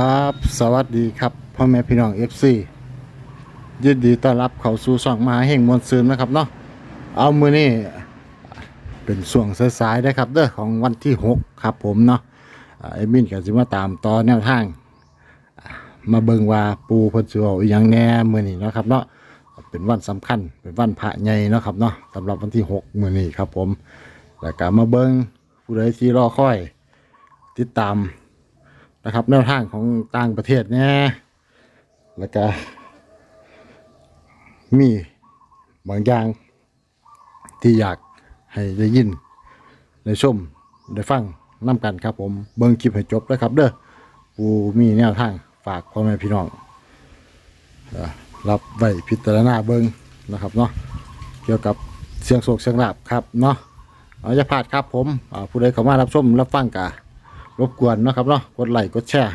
ครับ สวัสดีครับพ่อแม่พี่น้องเอฟซียินดีต้อนรับเข้าสู่ช่องมหาแห่งมวลซืนนะครับเนาะเอามือนี่เป็นส่วงสายๆได้ครับเด้อของวันที่ 6 ครับผมเนาะไอ่าเอมินก็สิมาตามต่อแนวทาง มาเบิงว่าปูพิ่นสิเอาอีหยังแน่มือนี้เนะครับเนาะเป็นวันสำคัญเป็นวันพระใหญ่นะครับเนาะสำหรับวันที่ 6 มือนี้ครับผมแล้วก็มาเบิงผู้ใดที่รอคอย ติดตาม นะครับ แนวทางของต่างประเทศเนี่ยแล้วก็มีบางอย่างที่อยากให้ได้ยินได้ชมได้ฟังน้ำกันครับผมเบิ่งคลิปให้จบแล้วครับเด้อปูมีแนวทางฝากพ่อแม่พี่น้องรับไว้พิจารณาเบิ่งนะครับเนาะเกี่ยวกับเสียงโศกเสียงลาบครับเนาะเอาจะพลาดครับผมผู้ใดเข้ามารับชมรับฟังกะ รบกวนนะครับเนาะกดไลค์กดแชร์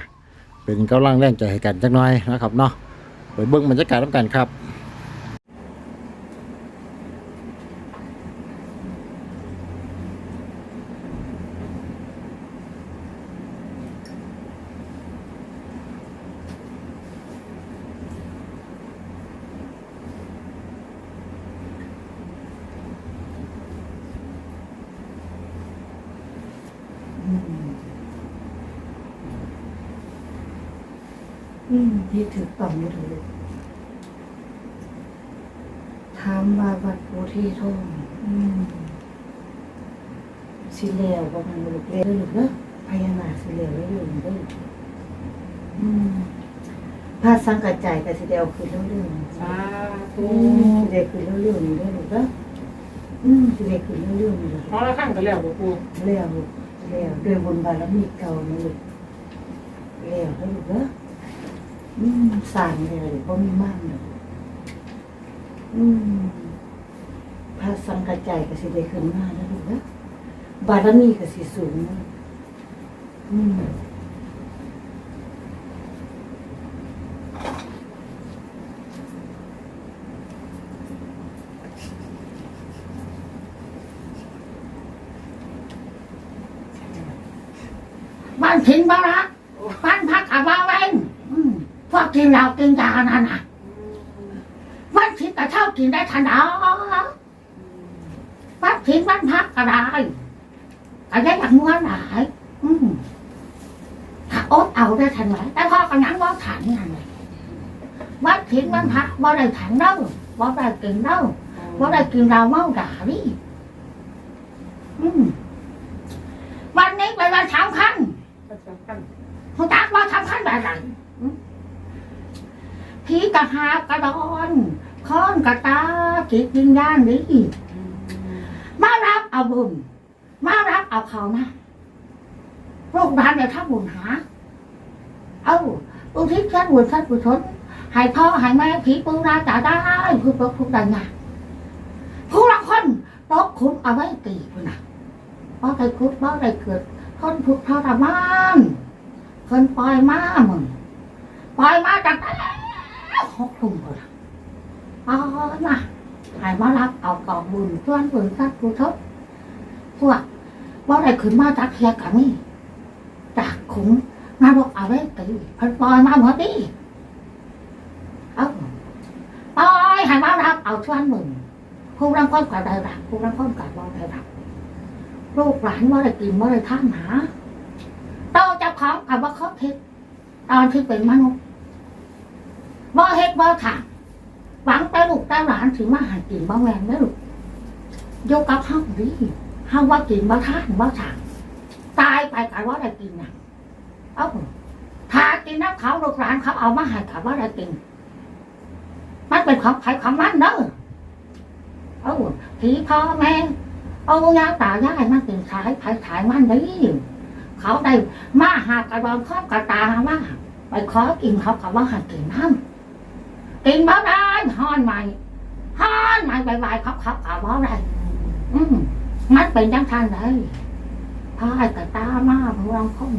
เป็นกำลังแรงใจให้กันจักหน่อยนะครับเนาะไปเบิ้งบรรยากาศน้ำกันครับ อืมที่ถือ ต่อมมือถือถามว่าวัดโพธิทองอืมสิแล้วบ่มันบ่ลูกเด้อลูกเด้อพญานาคสิแล้วแล้วอยู่เด้ออืมพระสังกัจจายก็สิได้เอาขึ้นเรื่อยๆสาอืธุมสิได้ขึ้นเรื่อยๆนี่เด้อลูกเด้ออืมสิได้ขึ้นเรื่อยๆนี่ล่ะพอละข้างกันแล้วบ่ปูแล้วลูกแล้วด้วยบุญบารมีเก่านะลูกแล้วให้ลูกเด้อ อืมสร้างแล้วบ่มีมากเนาะอืมพระสังกัจจก็สิได้ขึ้นมาแล้วลูกนะบารมีก็สิสูงนะอืมบ้านทิ้งบ้านละบ้านพักกับบ้านเอง วกกินเหล้ากินยานั่นน่ะวันทิ้งกับเช่ากินได้ทันเอาวันทิ้งวันพักก็ได้ก็ได้อย่างม้วนหลายอืมถ้าอดเอาได้ทันไหมแต่พ่อก็ยังว่าถังนั่นเลยวันทิ้งวันพักว่าได้ถังเด้อว่าได้กินเด้อว่าได้กินเราเมาด่าดิอืมวันนี้เป็นวันสำคัญสำคัญคุณตักว่าสำคัญแบบไหนอืม ผีกระหาบกระดอนค้อนกระตาจิตวิญญาณนี้มารับเอาบุญ มารับเอาเขานะโรคร้านเดี๋ยวถ้าบุญหา เอาอุทิศขั้นบุญขั้นบุญชนให้พ่อให้แม่ผีปูราจะได้ผู้ปกผู้ใดงานผู้ละคนตกคุ้มเอาไว้ตีพุ่นะเพราะได้คุดเพราะได้เกิดคนทุกข์ทรมานคนปล่อยมามึงปล่อยมาจากแต่ หกทุ่มพุ่นน่ะเอามาให้มารับเอากองบุญส่วนบุญขั้นบุญชนพวกว่าได้ขึ้นมาจากเทียกันนี่จากขุมมาบอกเอาไว้ตีพันปอยมาหมดดิเอาปอยให้มารับเอาชวนมึงผู้รังคนก็ได้รับผู้รังคนก็บ่ได้รับลูกหลานว่าอะได้กินว่าอะได้ท่านหาโตเจ้าของกับว่าเขาคิดตอนที่เป็นมนุษย์ บ่เฮ็ดบ่ทำหวังแต่ลูกแต่หลานถึงมาหากินบ่แมนได้อลูกยกกับห้องดิห้องว่ากินบ่ทานบ่สั่งตายไปกันว่าได้กินน่ะเอ้าถ้ากินน้ำเขาลูกหลานเขาเอามาให้กับว่าได้กินมันเป็นของใครของมันเด้อเอ้าผีพ่อแม่เอายาตายายมันเป็นสายไผ่สายมันนี่เขาได้มาหากระดองข้อกระตามาไปขอกินเขากับว่าห้กินน้ำ กินบ้าได้ฮ้อนใหม่ห้อนใหม่ใบๆครับครับเอาบ้าได้อืมมันเป็นจังทันเลยพายแต่ตามาพวงคง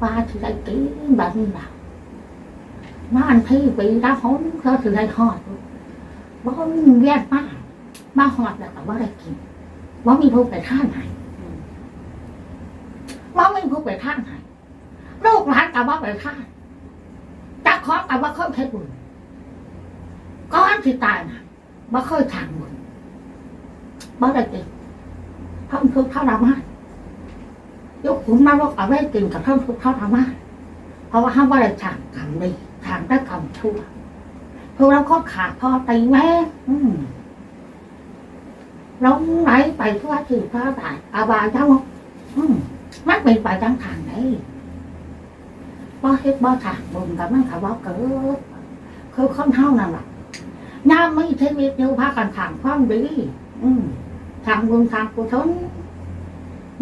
ว่าที่ได้กินแบบนี้ล่ะบ้านพี่ไปรัะหนเขาถึงได้หอดบ่เวียนมาบ้าหอดแล้แต่ว่าได้กินว่ามีลูกไปท่าไหนว่ามีลูกไปท่าไหนลูกหลานแต่ว่าไปท่าจักขอแต่ว่าเขาเทบุญ ก้อนที่ตายนะว่เคยทางบุญบ่ได้กินท่องทุกข์ท่าเรามากยกขุนนรกเอาไว้กินกับท่องทุกข์ท่าเรามากเพราะว่าห้ามว่ได้ทางกรรมดีทางได้กรรมชั่วพวกเราก็ขาดพ่อตีแม่อืมลงไหนไปทั่วที่พระบาทอาบายเจ้าอืมมันเป็นไปทางทางไหนบ่เฮ็ดบ่ทางบุญกับมันกับว่เกิดคือคนเท่านั่นแหละ ย่ามไม่ชีวิตอยู่พากันทางความดีอืมทางบุญทางกุศล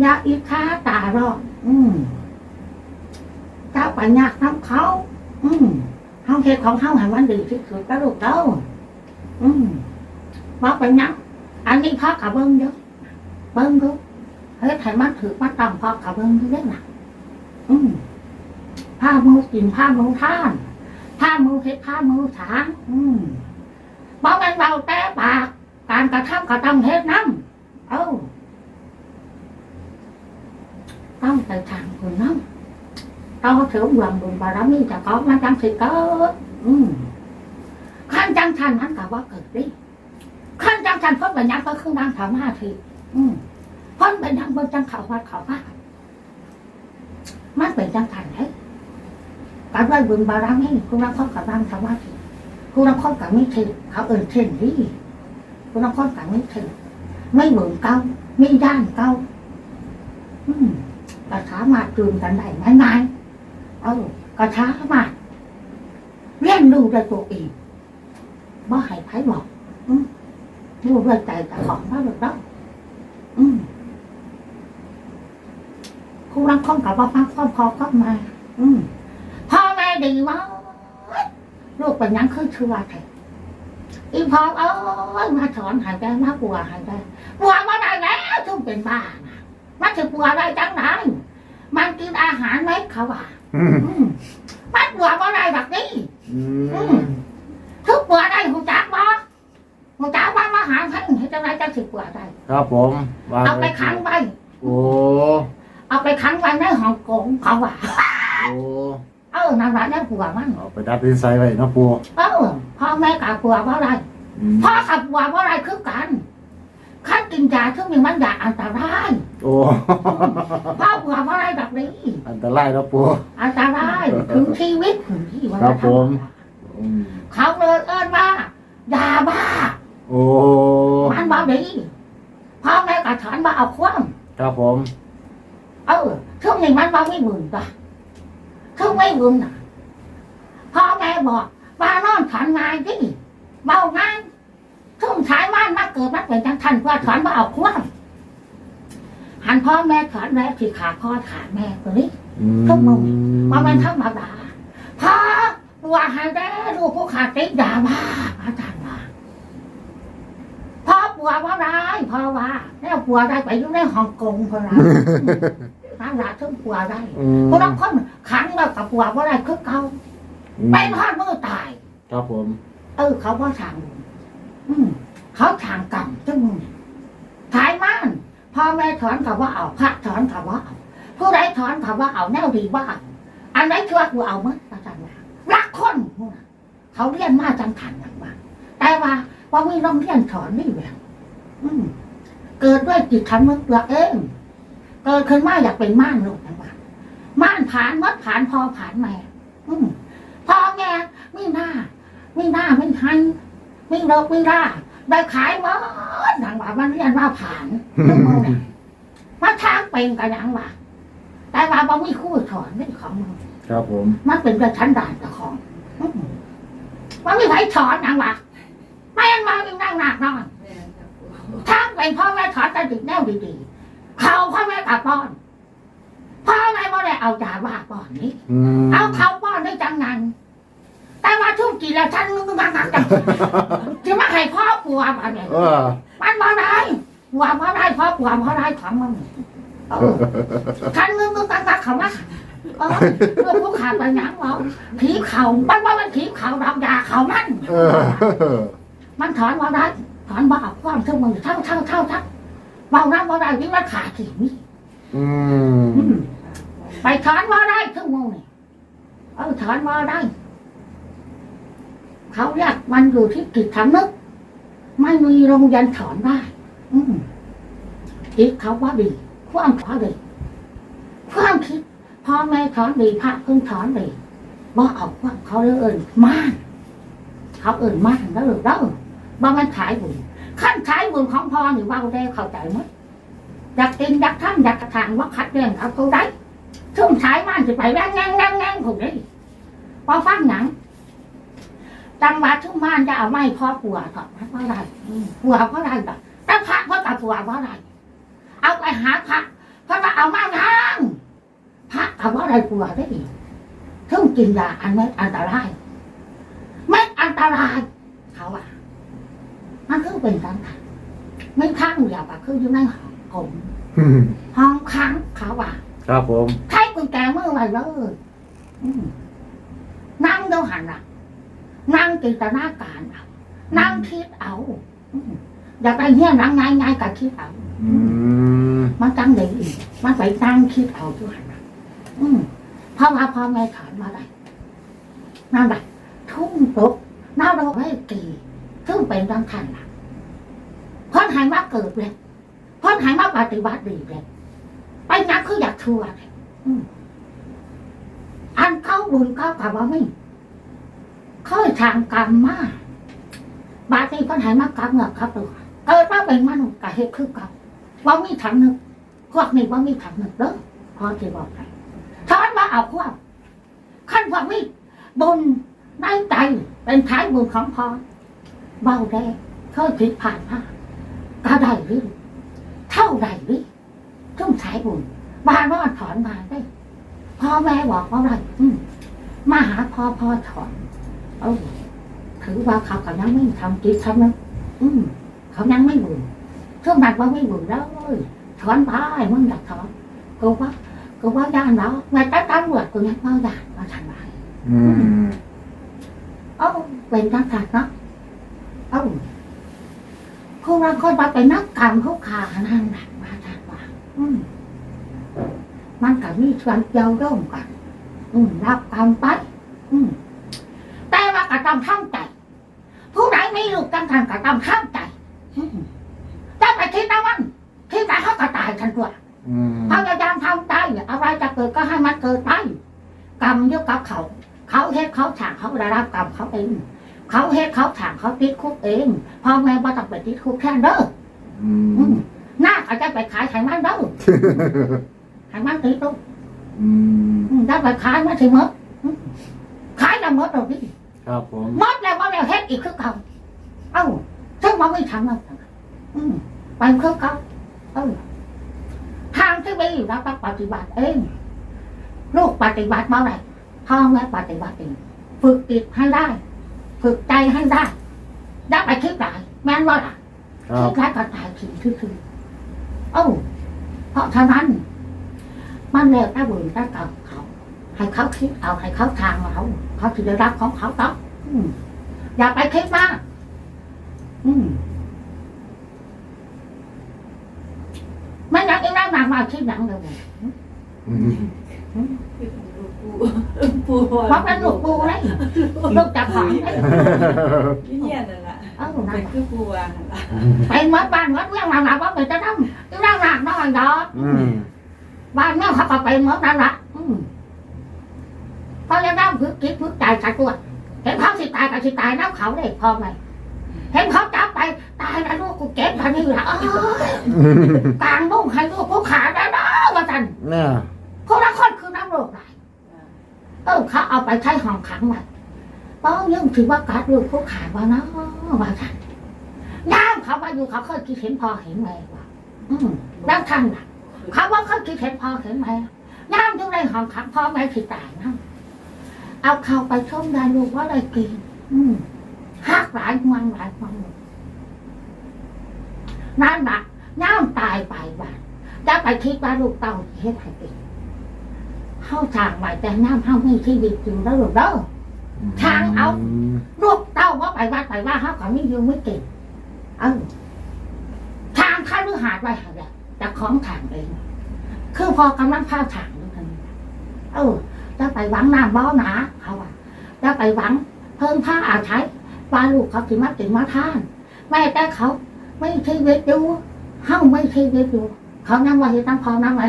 อย่าอิจฉาตาร้อนอืมเจ้าปัญญาทำเขา อืมเฮาเฮ็ดของเฮาให้มันดีที่สุดก็ลูกเต้าอืมบ่เป็นหยังอันนี้พ่อกับเบิ้งเยอะเบิ้งดูเฮ็ดให้มันถือมันต้องพ่อกับเบิ้งอยู่เด้อน่ะอืมผ้ามือกินผ้ามือท่านผ้ามือเฮ็ดผ้ามือถางอืม บ่แม่นเบาแต่ปาก การกระทำก็ต้องเฮ็ดน้ำเอ้าต้องไปทางคนน้ำเราถือความบุญบารมีจะ có มันจังสิเกิดอืมขั้นจังทันมันก็ว่าเกิดดิขั้นจังทันเพิ่นเป็นหยังก็คือนั่งสมาธิอืมเพิ่นเป็นหยังเพิ่นจังเขาวัดเขาว่ามันเป็นจังทันเลยการไหวบุญบารมีคุณรับข้อกับนั่งสมาธิ คุณรับข้อกับไม่ถึงเขาเอินเช่นนี้คุณน้องคนกันไม่ถึงไม่เหมือนเก้าไม่ด้านเก้าอืมกระถามาจูนกันได้ไหมนายเออกระถามาเลี้ยงดูด้วยตัวเองบ่ให้ไผ่บอกอืมดูด้วยใจแต่ของมาหรือเปล่าอืมคุณรักข้องกับว่าพักข้อพอก็มาอืมพ่อแม่ดีมาก ลูกเป็นหยังคือเชื่อแท้อีพอเอ้ยมาสอนหายใจมาปัวหายใจปัวมาได้แล้วทุ่มเป็นบ้านะมันจะปัวได้จังไหนมันกินอาหารไหมเขาว่าอืมอืมมันปัวมาได้แบบนี้อืมทุกปัวได้หูจักบ่หูจักว่ามาหาเพ่งให้จังไรจังสิปัวได้ครับผมวางเอาไปว้ขังไว้โอ้เอาไปขังไว้ในห้องกงเขาว่าโอ้ เออนั่นแหละนั่นปัวมันเอาไปดัดดินใส่ไว้เนาะปูเออพ่อแม่กับปัวว่าไรอืมพ่อกับปัวว่าไรคือกันขั้นกินยาซึ่งมีมันยาอันตรายโอ้ พ่อปัวว่าไรแบบนี้อันตรายเนาะปู อันตรายถึงชีวิตถึงที่วันครับผม อืมเขาเลยเอิ้นว่ายาบ้า โอ้มันบ่ดีพ่อแม่ก็ถอนว่าเอาความ ครับผม เออช่วงนี้มันบ่ไม่บุญป่ะ ช่วงไม่บุญน่ะพ่อแม่บอกว่านอนถอนงานที่เบางานช่วงสายว่านมาเกิดมาเป็นจังทันเพื่อถอนว่าเอาความหันพ่อแม่ถอนแล้วที่ขาพ่อขาแม่ตัวนี้อืมทุกมุมว่ามันธรรมดาพระว่าให้ได้ลูกผู้ขาดติดยาบ้าอาจารย์ว่าพ่อปัวว่าได้พ่อว่าแล้วปัวได้ไปอยู่ในฮ่องกงพอละ นั่นละถึงปัวได้อืมพวกนั้นคนขังแล้วกับปัวว่าได้คือเขาเป็นทอดมือตาย ครับผม เออ เขาว่าทางอืมเขาทางกรรมจังมึงถ่ายมันพ่อแม่ถอนกับว่าเอาพระถอนกับว่าเอาผู้ใดถอนกับว่าเอาแนวดีว่าเอาอันไหนชั่วกูเอามั้งอาจารย์ว่ารักคนพวกนั้นเขาเรียนมาจังขันอย่างว่าแต่ว่าว่ามีโรงเรียนสอนนี่แบบอืมเกิดด้วยจิตทำมึงตัวเอง เกิดขึ้นมาอยากเป็นม่านลูกนะว่าม่านผ่านมัดผ่านพอผ่านแม่อืมพ่อแม่ไม่น่าไม่น่าไม่ทันไม่เลิกไม่ล่าได้ขายหมดดังว่ามันเรียนว่าผ่านจังหวะนั้นมาทางเป็นกันยังว่าแต่ว่าบ่มีครู่สอนไม่ของมึงครับผม มันเป็นกระชั้นด่านตะของอืมมันมีใครสอนยังว่าไม่ยังมาเป็นนั่งหนักนอนทางเป็นพ่อแม่สอนแต่ดึกแนวดีๆ เขาพ่อแม่กับป้อนพ่อแม่ไม่ได้เอาจ่าว่าป้อนนี้อืมเอาเขาป้อนได้จังงันแต่ว่าทุกกี่แล้วฉันมึงมาหนักจังจะมาให้พ่อปัวอะไรเออมันมาได้ปัวมาได้พ่อปัวมาได้ของมันเออฉันมึงมึงตังตังเขามาเออเพื่อผู้ขาดไปหนังเหรอผีเขามันว่ามันผีเขาดอกยาเขามันเออมันถอนมาได้ถอนบ้าความเท่ามือเท่าเท่าเท่าเท่า เบาน้ำมาได้ที่มันขาดสิ่งนี้อืมไปถอนมาได้ทั้งมือนี่เออถอนมาได้ เขาเรียกมันอยู่ที่จิตสำนึก ไม่มีโรงเรียนถอนได้ อืมจิตเขาว่าดีความเขาดีความคิดพ่อแม่ถอนดีพระเพิ่งถอนดีบ่เอาความเขาเลยเอินมานเขาเอินมานแล้วหรือเด้อบ่มันขายบุญ ขั้นขายบุญของพ่อนี่เว่าได้เข้าใจมั้ยอยากกินอยากทำอยากทางว่าขัดแย้งเขาเขาได้ช่วงขายมันจะไปแง่งแง่งแง่งแง่งผมนี่พอฟังหนังจังหวัดทุ่งมานจะเอาไม้พ่อปัวถอดมันว่าไรปัวเพราะไรแบบแต่พระเพราะกับปัวเพราะไรเอาไปหาพระเพราะว่าเอามาทางพระเอาว่าไรปัวได้ดีถึงกินยาอันไม่อันตรายไม่อันตรายเขาว่า มันคือเป็นการขัดไม่ข้างเดียวก็คืออยู่ในห้องผมห้องค้างเขาว่าครับผมใช้กุญแจมือไว้เลยอืมนั่งเดูหันอะ นั่งจินตนาการเอานั่งคิดเอาอืมอยากได้เงี้ยนั่งง่ายง่ายๆก็คิดเอาอืมมันจังเลยอีกมันไปนั่งคิดเอาทุกหันน่ะอืมเพราะว่าพ่อแม่ถอนมาได้นั่นแหละทุ่งตกน่าเราไม่กี่ ซึ่งเป็นดังทันล่ะเพ่อนหายมาเกิดเลยเพ่อนหายมาปฏิบัติดีเลยไปนักคืออยากชัวร์เลยอันเข้าบุญเข้ากับว่าไม่เคยทางกรรมมากบาดนี้เพ่อนหายมากรรมเงือกครับตัวเกิดมาเป็นมนุษย์กับเหตุคือเก่าว่ามีถังหนึ่งพวกนี้ว่ามีถังหนึ่งเด้อพอจะบอกให้ถอนมาเอาความขั้นว่ามีบุญในใจเป็นท้ายบุญของพอ เบาได้เคยผิดผ่านมาก็ได้หรือเท่าใดหรือต้องสายบุญบานว่าถอนมาได้พ่อแม่บอกว่าอะไรอืมมาหาพ่อพ่อถอนเอาถือว่าเขากำลังไม่ทำจิตทำนะอืมเขายังไม่บุญช่วงนั้นว่าไม่บุญแล้วเลยถอนไปมึงอยากถอนกูว่ากูว่าย่านแล้วแม่ตาตำรวจกูยังว่าย่านมาทันไปอืมเอ้าเป็นนักการเนาะ เอ้าผู้บางคนมาเป็นนักการเขาขานั่นแหละมาทันว่าอืมมันก็มีส่วนเกี่ยวร่วมกันอืมรับกรรมไปอืมแต่ว่าก็ต้องเข้าใจผู้ใดไม่ลูกตั้งทันก็ต้องเข้าใจอืมถ้าไปคิดนะมันคิดแต่เขาก็ตายทันตัวอืมพยายามทำใจอะไรจะเกิดก็ให้มันเกิดไปกรรมอยกกับเขา เขาเฮ็ดเขาฉางเขาได้รับกรรมเขาเอง เขาเฮ็ดเขาฉางเขาติดคุกเองพ่อแม่บ่ต้องไปติดคุกแค่เด้ออือืมมหน้าเขาจะไปขายไขมันเด้อไขมันติดลูกอืมอืมได้ไปขายมาถึงมั้อืมขายแล้วหมดเราดิครับผมหมดแล้วหมดแล้วเฮ็ดอีกคือเก่าเอ้าซึ่งมันไม่ทำแล้วอืมไปคือเก่าเออทางที่ดีเราต้องปฏิบัติเองลูกปฏิบัติเมื่อไหร่พ่อแม่ปฏิบัติเองฝึกจิตให้ได้ ฝึกใจให้ได้ได้ไปคิดหลายแม่นว่าล่ะครัคิบดร้ายก็ตายทิ้งคือคือเอ้าเพราะฉะนั้นมันแล้วแต่บุญแต่กรรมเขาให้เขาคิดเอาให้เขาทางเราเขาถึงจะรักของเขาต้องอืมอย่าไปคิดมากอืมไม่อยากอีนั่งนางมาคิดหนังเลยอืมปู เพราะเป็นลูกปูเลยลูกจับหางเลยยี่เงี้ยนั่นแหละเอ้าเป็นั่นนคือปูอะนั่นแหละไปเมื่อบ้านเมื่อเรื่องนางว่าเป็นจะนั่งอีนั่งนางน้อยดอกอืมบ้านเมื่อเขาก็ไปเมื่อนั่นละอืมเพราะยังนั่งพึกคิดพึกใจใส่ตัวเห็นเขาสิตายกับสิตายน้ำเขาเลยพอไหมเห็นเขาจับไปตายแล้วลูกกูเก็บทันนี่ละเอ้ยกลางนุ่งให้ลูกผู้ขาได้แล้วว่าจันเนี่ยพวกละคนคือน้ำโรคไหล เออเขาเอาไปใช้ห้องขังไว้ป้องยังถือว่าการลูกผู้ขาว่านะว่าจันย่ามเขามาอยู่เขาเคยคิดเห็นพอเห็นแม่ว่าอืมแล้วท่านน่ะเขาว่าเขาคิดเห็นพอเห็นแม่ย่ามอยู่ในห้องขังพ่อแม่ผิดตายนะเอาเขาไปชมยาลูกว่าอะไรกิน อืมหักหลายมันหลายมันนั่นน่ะย่ามตายไปบ้านจะไปคิดว่าลูกเต่าเฮ็ดให้เป็น เข้าทางใหม่แต่น้ำเข้าไม่ชีวิตอยู่แล้วลูกเด้อทางเอา ลูกเต่าว่าไปว่าไปว่าเขาก็ไม่ยืมไม่เก่งเออทางข้าลือหาดไว้หาแบบจะของทางเองคือพอกำลังพาทางด้วยกันเออจจะไปหวังน้ำบ่อหนาเขาว่าจะไปหวังเพิ่งผ้าอาศัยปลาลูกเขาสิมาติมาทานแม่แต่เขา ไม่ชีวิตอยู่เฮาไม่ชีวิตอยู่เขานั่งว่าเห็นตั้งพอนั่งไว้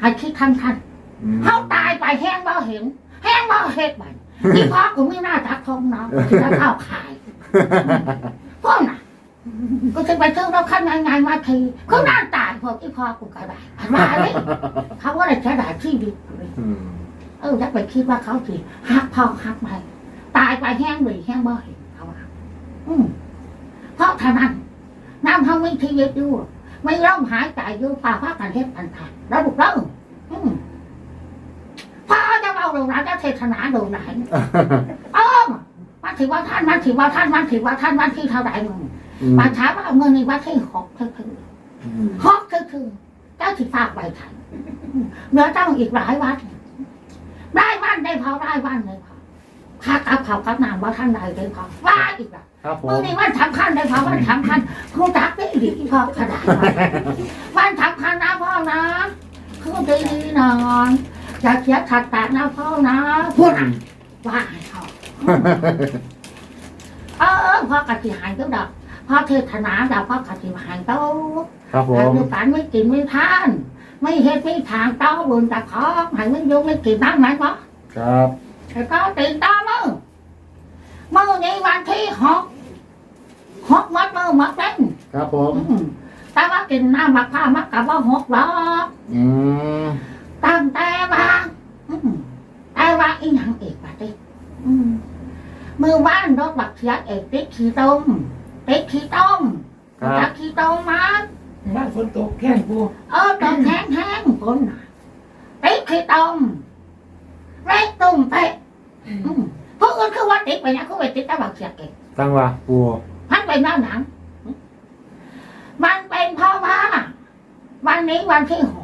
ให้คิดทันทันอืม เฮาตายไปแห้งบ่เห็น แห้งบ่เห็ดบันที่พ่อกูไม่น่าจักทองเนาะที่จะเข้าขายพ่อน่ะกูจะไปซื้อรถคันงานมาทีเขาน่าตายพวกที่พ่อกูกระไดอันว่าเลยเขาว่าอะไรใช้ได้ที่ดีเลยอืมเออจะไปคิดว่าเขาสิหักพ่อหักแม่ตายไปแห้งหรือแห้งบ่เห็นเขาว่าอืมเพราะท่านั้นน้ำเขาไม่ทีเย็ดอยู่ไม่ร่มหายใจอยู่ป่าพักกันเทพอันทันแล้วบุกเล่าอืมพ่อ จะเอาลงน้ำจะเทศนาลงไหนเออมาถือว่าท่านมาถือว่าท่านมาถือว่าท่านวันที่เท่าไหร่มึงอืมมาถามว่าเอาเงินในวัดที่หกคือคืออืมหกคือคือเจ้าสิฝากไว้ทันเหลือต้องอีกหลายวัดได้วันได้พอได้วันเลยพอข้ากับเขากับนางว่าท่านใดได้พอว่าอีกอะครับผมื่อมนี้วันสำคัญได้พอวันสำคัญครูจักได้ดีพอขนาดนั้นวันสำคัญนะพ่อนะครูดีนอน อย่าเสียขัดตานะพ่อนะพูดอะว่าให้เขาเออพ่อกติหายก็ดอกพ่อเทศนาดอกพ่อกติหายโตครับผแต่มการไม่กินไม่ทาน ไม่เฮ็ดไม่ทางเต้าบุญตะขอให้มันยุ่งไม่กินบ้างไหมพ่อครับแล้วก็ติดตามมือมือนี้วันที่หกหกมัดมือมัดเต้นครับผมแต่ว่ากินน้ำมักผ้ามักกับว่าหกหรอกอืม ตั้งแต่ว่าอืมแต่ว่าอีหยังเอกปะติอืมมือว่านรถบักเสียเอกติดขี้ต้มติดขี้ต้มครับจักขี้ต้มมาบ้านฝนตกแค่ปูเออตอนแห้งแห้งๆคนน่ะติดขี้ต้มเล็กตุ่มเป๊ะอืมพวกอื่นคือว่าติดไปนะคือไปติดแต่บักเสียเอกตั้งว่าปูมันเป็นหน้าหนังมันเป็นเพราะว่าวันนี้วันที่หก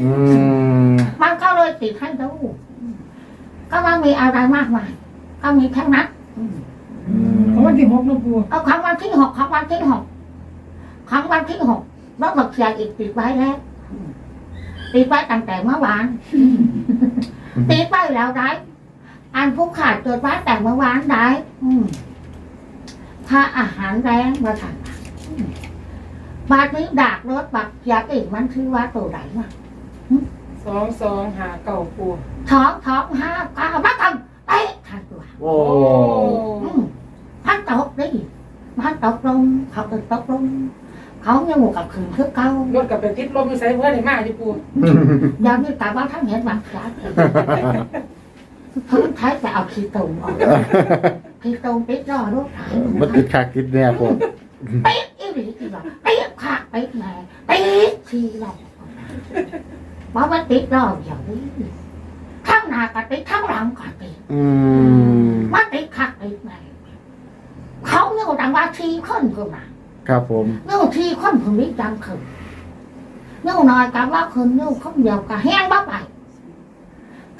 อืมมันก็เลยติดให้ดูก็มันมีอะไรมากมายก็มีแค่นั้นอืมอืมของวันที่หกนะปูเอาของวันที่หกของวันที่หกของวันที่หกรถบักเสียอีกติดไว้แล้วอืมติดไว้ตั้งแต่เมื่อวานอืมติดไว้แล้วได้อันผู้ขาดจดไว้แต่เมื่อวานได้อืมถ้าอาหารแรงมาทานอืม บาดนี้ดากรถบักเสียอีกมันคือว่าตัวไหนวะสองสองหาเก่าปูท้องท้องห้าเก้ามาทำเอ๊ะทันตัวโอ้อืมพันตกดิพันตกลงเขาตึกตกลงเขายังหมูกับขืนคือเก่ารถกับเป็นทิศลมอยู่ใส่เพื่อนได้มากที่ปูยามนี้แต่ว่าท่านเห็นบางครั้งเขาใช้แต่เอาขี้ตุ่มออกขี้ตุ่มปิดรอรถถ่ายมันติดขากิดเนี่ยผมปิด อีหลีอีหลีปิดขาดปิดแหน่ปิดทีหลอกบอกว่าปิดรอบอย่างนี้ข้างหน้าก็ปิดข้างหลังก็ปิดมมันติดขัดติดไหนเขาเนี่ยดังว่าทีคนคือมาครับผมเนี่ยทีคนผลิตดังคือเนี่ยน้อยกับว่าคือเนี่ยคนเดียวกับแห้งบ้าไป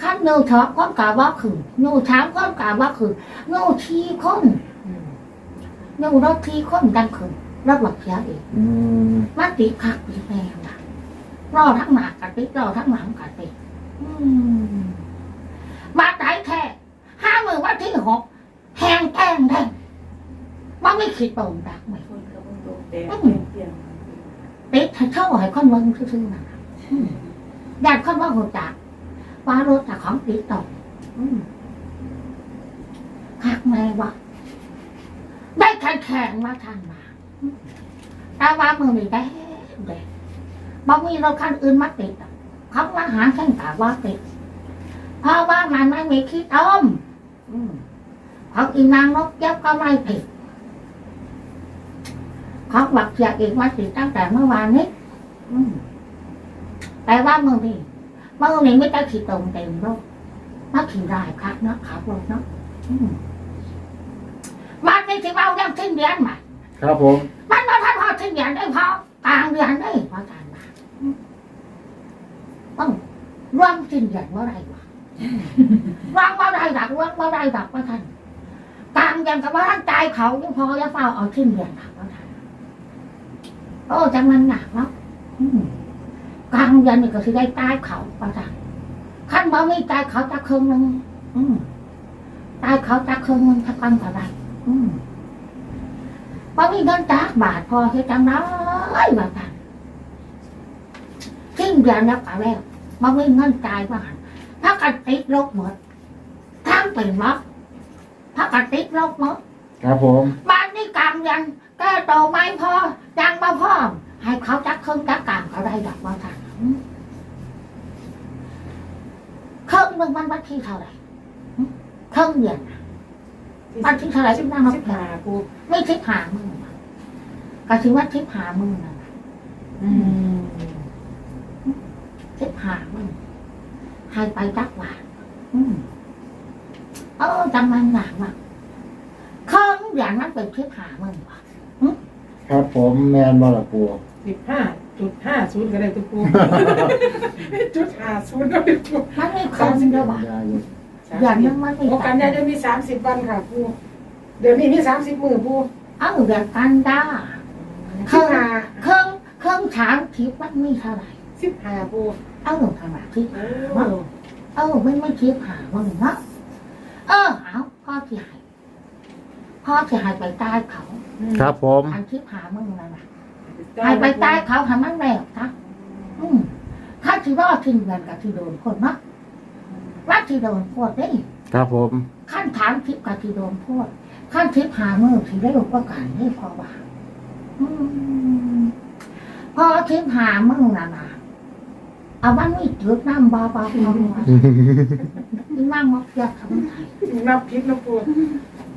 ขั้นเนี่ยชอบคนกับว่าคือเนี่ยช้างคนกับว่าคือเนี่ยทีคนเนี่ยรถทีคนดังคือ รถหลักเสียอีกอืมมันติดขัดติดแม่นะรอทั้งหน้ากับติดรอทั้งหลังกับติดอืมมาไหนแท้ห้ามือวันที่หกแหงแกงได้มันไม่คิดตรงดักไหมฝนกับฝนตกแดดเปลี่ยนติดให้เข้าให้คนเมืองซื่อๆนะอืมอยากคนว่าหัวจักว่ารถแต่ของติดตกอืมคักแม่วะได้แข็งแข็งมาทัน มาอืมแต่ว่ามือมีได้เด็กบ่มีรถคันอื่นมาติดอะเขามาหาแข่งกาว่าติดเพราะว่ามันไม่มีขี้ต้มอืมเขาอีนางนกเย็บก็ไม่ผิดเขาบักเสียอีกมาติดตั้งแต่เมื่อวานนี้อืมแต่ว่ามือนี่มือนี่ไม่ได้ขี่ตรงเต็มโลกมาขี่ได้ครับเนาะขับรถเนาะอืมมันไม่ที่เอาเรื่องทิ้งเดือนมา ครับผม มันมาทันพอทิ้งเดือนได้พอกลางเดือนได้พอทันมาอืมต้องร่วมทิ้งเดือนเมื่อไหรวะอืมร่วงเมื่อไหรดักร่วงเมื่อไหรดักเมื่อทันกลางยันกับว่าร่างกายเขายังพอจะเฝ้าเอาขึ้นเดือนหนักแล้วทันโอ้จังมันหนักเนาะอืมกลางยันนี่ก็คือได้ใต้เขาประจังขั้นบ่มีใจเขาจะครึ่งหนึงอืมตายเขาจะครึ่งหนึงถ้ากันก็ได้อืม บ่มีเงินจักบาทพอที่จังได้ว่ากันทิ้งเดือนแล้วก็แล้วบ่มีเงินจ่ายว่าหันถ้ากันติดลบหมดทั้งเป็นมดถ้ากันติดลบหมดครับผมบ้านนี่กรรมยังแก้โตไม่พอยังมาพ่อให้เขาจักเครึ่องจักกรรมเขาได้ดอกว่าทันอืมครึ่งหนึ่งมันวันที่เท่าไหร่อืมครึ่องเดือนนะ วันที่เท่าไหร่ที่นั่งรถสิบแถห้าวปูไม่ทิพหามือนะก็ถือว่าทิพหามือนะอืมทิพหามือให้ไปจักหวานอืมเออจำมันหนักมากครึ่งเดือนนั้นเป็นทิพหามือว่ะครับผมแมนบอละปูสิบห้าจุดห้าศูนย์ก็ได้ตัวปูจุดห้าศูนย์ก็ได้ปูมันไม่ครึ่งเดียวว่ะยา อยู่อย่างนั้นมันไม่โอ้กันยายนมีสามสิบวันค่ะปูเดี๋ยวนี้มีสามสิบมือปูเอาเดือนกันดาสิบห้าเครื่องเครื่องถามทิพย์มันมีเท่าไหร่สิบห้าปูเอาหนูทำแบบทิพย์โอ้เออไม่ไม่ทิพย์หามึงเนาะเออเอาพ่อที่หายพ่อที่หายไปใต้เขาครับผมอันทิพย์หามึงนั่นน่ะหายไปใต้เขาทำมันแล้วนะอืมถ้าที่รอดทิ้งเงินกับที่โดนคนเนาะ ว่าที่โดนพวดได้ครับผมขั้นถามทิพย์กับที่โดนพวดขั้นทิพย์หามือที่ได้รู้ก็การได้พอว่าอืมพอทิพย์หามึงน่ะนะเอามันไม่จุดน้ำบาบาพอว่านี่มั่งมักยากทำไทยนับพิษนะปู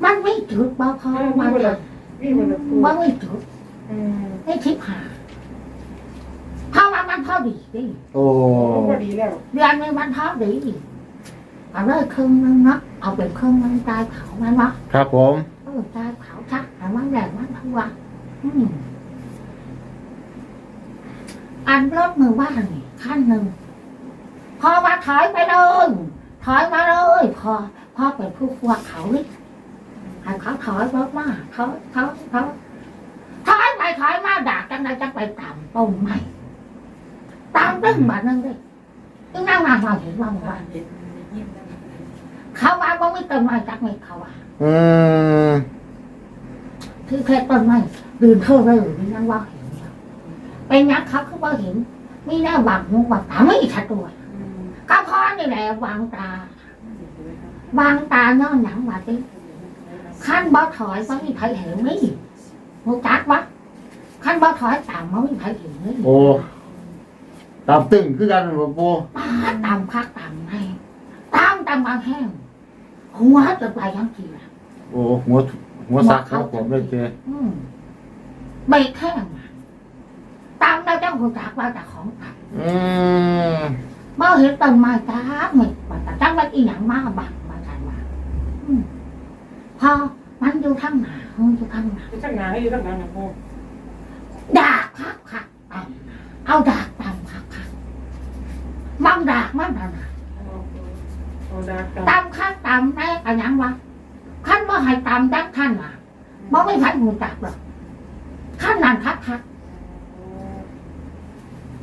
มันไม่จุดบาพอมีมาหมดเลเลยยมีหมดเลยปูมันไม่จุดอืมไม่ทิพย์หาเพราะว่ามันพอดีดิโอ้โอ้พอดีแล้วเดือนนี้มันพอดี เอาเลยครึ่งนึงเนาะเอาเป็นครึ่งมันตายเขามันวะครับผมเออตายเขาชักแต่มันแดงมันทั่วอืมอันรถมือว่างนี่ขั้นหนึ่งพอมาถอยไปเลยถอยมาเลย พอพอเป็นผู้ควบเขานี่ให้เขาถอยรถมาถอยถอยถอยถอยไปถอยมาด่าจังไดจังไปตามต้นใหม่ตามเรื่องมานั่งเลยตึงนั่งมาเราเห็นว่ามันว่า เขาว่าว่าไม่ต้นไม้จักไม่เขาว่าอืมคือแค่ต้นไม้ดื่นเท่าเลยนี่นั่งว่าเห็นเนี่ยเป็นยักษ์เขาเขาว่าเห็นมีแน่หวังหูหวังตาไม่ชัดตัวก็เพราะนี่แหละวางตาวางตาย้อนหนังมาดิขั้นบ่ถอยบ่มีใครเห็นนี่มูจักวะขั้นบ่ถอยตามบ่มีใครเห็นนี่โอ้ตามตึงคือกันบ่ปูตาตามพักตามให้ตามตามบางแห้ง หัวจะไปทั้งทีละโอ้หัวหัวซักครับผมเลยเจอืมไม่แข้งอะตามแล้วเจ้าหูจักว่าแต่ของตัดอืมเมื่อเห็นต้นไม้จ้าไม่ว่าแต่จังว่าอีหยังมาบังมาทันว่าอืมพอมันอยู่ข้างหน้ามันอยู่ข้างหน้าอยู่ข้างหน้าให้อยู่ข้างหลังนะปูดากคักคักตำเอาดากตำคักคักมังดากมันน่ะนะเอาดาบตำคักตำแน่กันยังวะขั้นว่าให้ตำจักท่านอะบ่ไม่พันหูจักหรอกขั้นนั้นคักคัก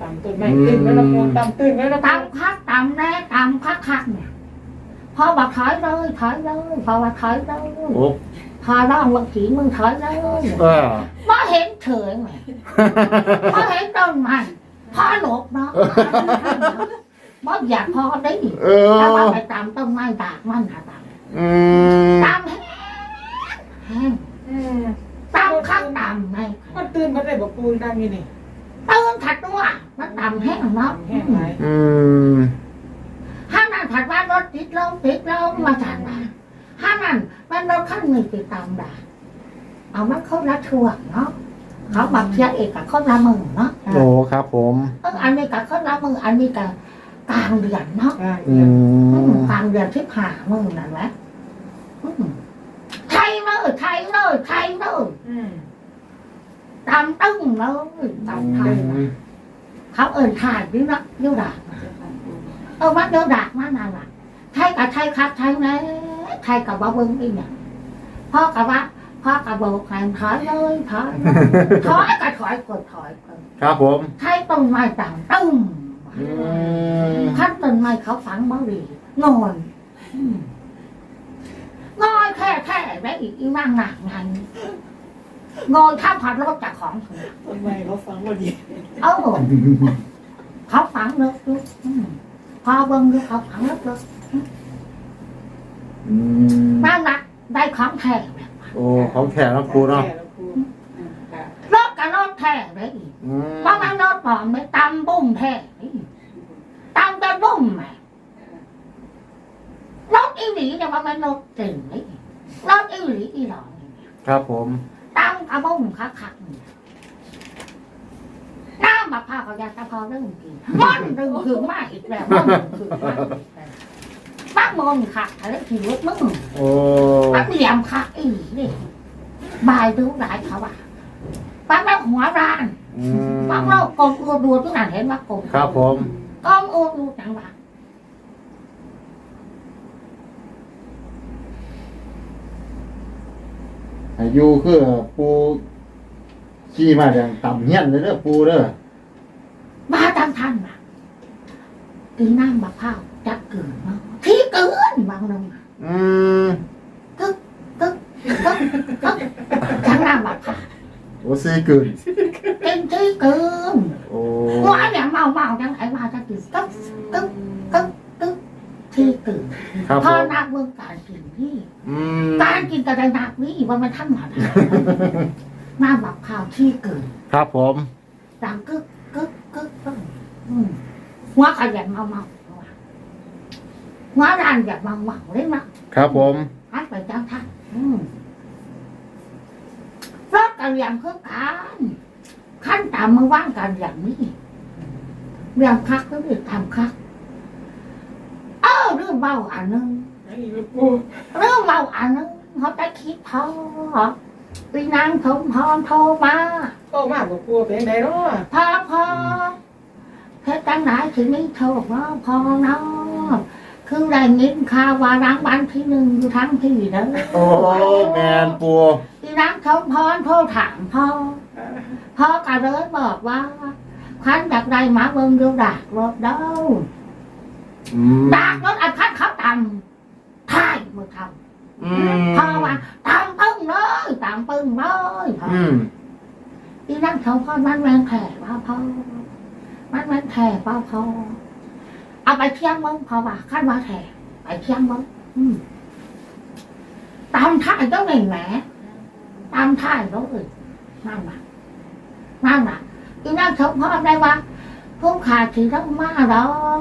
ตามต้นไม้ตึงไว้แล้วปูตามตึงไว้แล้วปูตำคักตำแน่ตำคักคักเนี่ยพอบอกถอยเลยถอยเลยพอว่าถอยเลยโอ้พอร้องว่าผีมึงถอยเลยเออพอเห็นเฉยไหมพอเห็นต้นไม้พอหลบเนาะ บ่อยากพอได้เอแต่ว่าอ ไปตามต้นไม้ดากมันนะตามอืมตามแห้งแห้งอืมตามข้างตามไงมันตื่นมาได้บอกปูดังอยู่นี่เตือนถัดตัวมันตามแห้งเนาะแห้งไหลอืมห้านั้นถัดว่ารถติดลมติดลมมาจากไหนห้านั้นมันรถขั้นหนึ่งติดตามด่าเอามันเข้าละช่วงเนาะเขาบักเทียเอกกับเข้าละมือเนาะ โอ้ครับผม เอออันนี้กับเข้าละมืออันนี้กับ กลางเดือนเนาะอ่าอือืมมกลางเดือนที่ผ่ามือนั่นแหละอืมไทยเลยไทยเลยไทยเลยอืมตามตึ้งเลยตามไทยเขาเอินถ่ายนี่นะเดี๋ยวดากนะเออว่าเดี๋ยวดากมานั่นแหละไทยกับไทยครับไทยนะไทยกับบ้าเบิ้งอีเนี่ยพ่อกับว่าพ่อกับบอกใครถอยเลยถอยเลยถอยกับถอยกดถอยกดครับผม ไทยต้นไม้ต่างตึ้ง อืม ขั้นต้นไม้เขาฝังบ่ดีงอนอืมงอนแค่แค่ได้อีกอีว่างหนักไงงอนข้ามผ่านรถจากของถอะทำไมเขาฟังมาดีเอ้าเขาฝังเลิกดูพอเบิ่งดูเขาฝังเลิกดูอืมนั่นละได้ของแท้แบบโอ้ของแขกแล้วปูเนาะรถกับรถแท้ได้อีกอืมเพราะมันรถปลอมไม่ตำบุ้มแท้นี่ ตำจะบุ้มไหมรถอีหลีเนี่ยว่ามันรถจริงนี่รถอีหลีอีหลอนนี่ครับผมตำกระบุ้มคักคักๆนี่น้ำมะพร้าวเขาอยากจะพอเรื่องกินมันดึงถึงมาอีกแล้วมันดึงถึงมาอีกแล้วบ้างมนค่ะอะไรที่รถมึง โอ้ปักเหลี่ยมค่ะอีนี่บายดูหลายเขาว่าปักแล้วหัวรานอืมปักแล้วกลมอูดูทุกอย่างเห็นว่ากลมครับผม กลมอูดูจังหวะอายุคือปูขี่มาอย่างต่ำเฮี้ยนเลยเด้อปูเด้อมาจังทันน่ะตีนั่งมะพร้าวจักเกินเนาะที่เกินบางนึงอืมกึกกึกกึกกึกจังนั่งมะพร้าว โอ้ซีกึ่นเป็นที่เกินโอ้หัวเนี่ยเมาเมาจังไหนมาจะกินกึกกึกกึกกึกที่เกินครับพผอมนักเมืองการกินที่อืมการกินกระไดนักนี่ว่ามันทั้งหมดหน้าแบบข้าวที่เกินครับผมดังกึกกึกกึกกึกอืมหัวขยันเมาเมาหัวรานอยากเมาเมาเลยนะครับผม ฮัดไปจังทักอืม รถกันอย่างเพื่อการขั้นตามมือว่างกันอย่างนี้เรื่องคักก็เรื่องทำคัก เออเรื่องเบาอันหนึงเรื่องเบาอันนึงเขาได้คิดพอปีนางสมพรโทรมาโตมากกว่าปูเป็นไงเนาะพอพอเพชรตั้งไหนถึงนี้โทรเนาะพอเนาะคือได้ยินข่าวารางวัลที่หนึ่งอยู่ทั้งที่เด้อโอ้แมนปูปี นางสมพรโทรถามพ่อพ่อก็เลยบอกว่าขันจากใดมาเบิ่งดูดากรถเด้ออืมดากรถอันคันเขาตำท่ายมือทำอืมพ่อว่าตามปึ้งเลยตามปึ้งเลยพ่ออืมที่นั่งเขาพ่อมันแรงแผ่ว่าพ่อมันแรงแผ่ว่าพ่อเอาไปเที่ยงมั้งพ่อว่าคาดว่าแผ่ไปเที่ยงมั้งอืมตามท่ายต้องเองแหม ตามท่ายต้องเอ่ยนั่นน่ะนั่นน่ะที่นั่งเขาพ่อได้ว่าพวกขาดถือต้องมาหรอก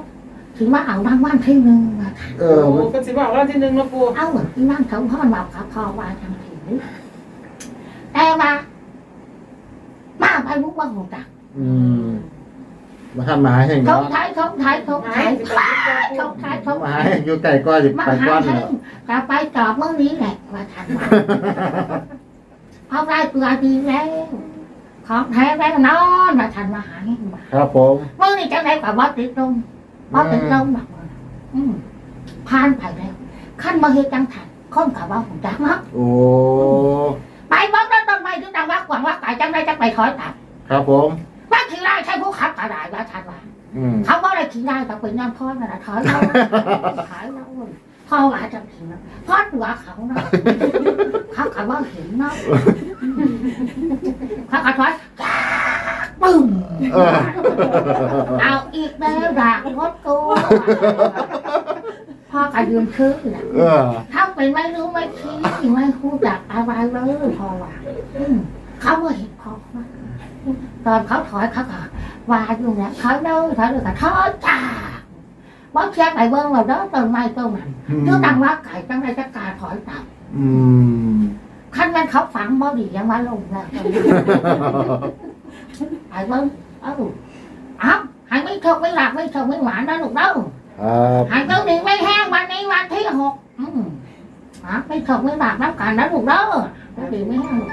ถือว่าเอารางวัลที่หนึ่งมาเอโอ้อมันก็สิบอกเราที่หนึ่งเนาะปูเอาเหมือนที่นั่งเขาพ่อเราครับพ่อว่าทำถือแต่ว่ามาไปรู้ว่าหัวจักอืมมาทำหมาให้ทเนาะงไทยทงไทยทงไทยทงไทยทงหมาไทยให้อยู่ไก่ก็จะมาไปหาก้อนเฮเนาะงกลับไปจอบเมื่อนี้แหละว่าทันมา เพราะได้เกลือดีแล้วของแท้แล้วนอนมาทันมาหาเฮงมาครับผมเมื่อนี้จังได้กับว่าติดลมว่าติดลมแบบอืมผ่านไปแล้วขั้นมาเฮ็ดจังทันคนกับว่าผมจักเนาะโอ้ไปบ้านต้นต้นไม้ที่จังว่าหวังว่าไก่จังได้จะไปถอยตัดครับผมว่าขี่ได้ใช่ผู้ขับกระดาษว่าทันว่าอืมเขาว่าอะไรขี่ได้แต่เป็นน้ำพ่อน่ะนะถอยเราถอยเรา พ่อว่าจะขี่นะพ่อตัวเขาเนาะเขาขับว่าเห็นเนาะเขาขับถอยปึ้งเออเอาอีกแล้วด่างรถกูพ่อก็ยืมซื้อน่ะเออถ้าเป็นไม่รู้ไม่ชี้ไม่รู้จักอะไรเลยพ่อว่าอืมเขาว่าเห็นพ่อมากตอนเขาถอยเขาก็ว่าอยู่เนี่ยถอยเลยถอยเลยก็ถอยจ้า บ่เชียร์ไปเบิ่งเราเด้อต้นไม้ต้นนั้นคือตังว่าไก่จังไรจะกล้าถอยตามอืมขั้นนั้นเขาฝังบ่ดียังมาลงแล้วไปเบิ่งเอ้าเอ้าหายไม่โชคไม่หลับไม่โชคไม่หวานนะลูกเด้อครับหายเจ้าหนึ่งไม่แห้งวันนี้วันที่หกอืมอะไม่โชคไม่หลับน้ำกันนะลูกเด้อเจ้าหนึ่งไม่แห้งลูก